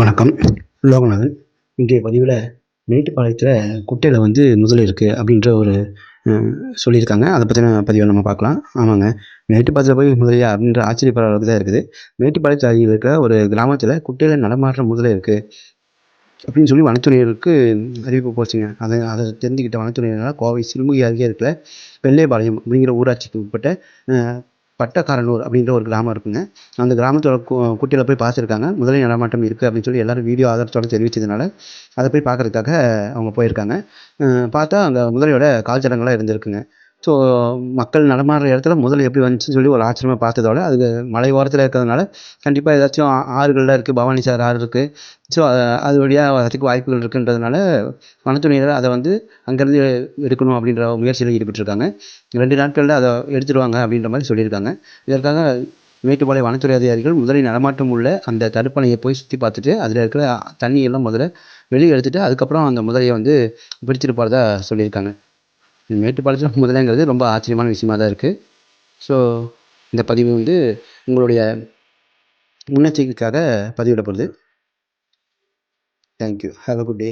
வணக்கம். லோகநாதன் இன்றைய பதிவில் மேட்டுப்பாளையத்தில் குட்டையில் வந்து முதலை இருக்குது அப்படின்ற ஒரு சொல்லியிருக்காங்க. அதை பற்றின பதிவை நம்ம பார்க்கலாம். ஆமாங்க. மேட்டுப்பாளையத்தில் போய் முதலையா அப்படின்ற ஆச்சரியப்படுற அளவுக்கு தான் இருக்குது. மேட்டுப்பாளையத்தில் அருகில் இருக்கிற ஒரு கிராமத்தில் குட்டையில் நடமாடுற முதலே இருக்குது அப்படின்னு சொல்லி வனத்துறையினருக்கு அறிவிப்பு போச்சுங்க. அதை அதை தெரிஞ்சுக்கிட்ட வனத்துறையினரால் கோவை சிறுமுகி அருகே இருக்கிற வெள்ளைப்பாளையம் அப்படிங்கிற ஊராட்சிக்கு உட்பட்ட பட்டக்காரனூர் அப்படின்ற ஒரு கிராமம் இருக்குங்க. அந்த கிராமத்தோட கு குட்டையில் போய் பார்த்துருக்காங்க. முதலை நடமாட்டம் இருக்குது அப்படின்னு சொல்லி எல்லோரும் வீடியோ ஆதாரத்தோட தெரிவித்ததுனால அதை போய் பார்க்கறதுக்காக அவங்க போயிருக்காங்க. பார்த்தா அங்கே முதலையோட கால் ஜடங்கள்லாம் இருந்திருக்குங்க. ஸோ மக்கள் நடமாடுற இடத்துல முதலை எப்படி வந்துச்சுன்னு சொல்லி ஒரு ஆச்சரியமாக பார்த்ததோட அது மலை ஓரத்தில் இருக்கிறதுனால கண்டிப்பாக ஏதாச்சும் ஆறுகள்லாம் இருக்குது பவானி சார் ஆறு இருக்குது ஸோ அது வழியாக வரதுக்கு வாய்ப்புகள் இருக்குன்றதுனால வனத்துறையினர் அதை வந்து அங்கேருந்து எடுக்கணும் அப்படின்ற முயற்சியில் ஈடுபட்டிருக்காங்க. ரெண்டு நாட்களில் அதை எடுத்துருவாங்க அப்படின்ற மாதிரி சொல்லியிருக்காங்க. இதற்காக மேட்டுப்பாளைய வனத்துறை அதிகாரிகள் முதலில் நடமாட்டம் உள்ள அந்த தடுப்பணையை போய் சுற்றி பார்த்துட்டு அதில் இருக்கிற தண்ணியெல்லாம் முதல்ல வெளியே எடுத்துகிட்டு அதுக்கப்புறம் அந்த முதலையை வந்து பிடிச்சிட்டு போகிறதா சொல்லியிருக்காங்க. மேட்டுப்பாளையத்தில் முதலைங்கிறது ரொம்ப ஆச்சரியமான விஷயமா தான் இருக்குது ஸோ இந்த பதிவு வந்து உங்களுடைய முன்னெச்சரிக்கைக்காக பதிவிடப்படுது. Thank you have a good day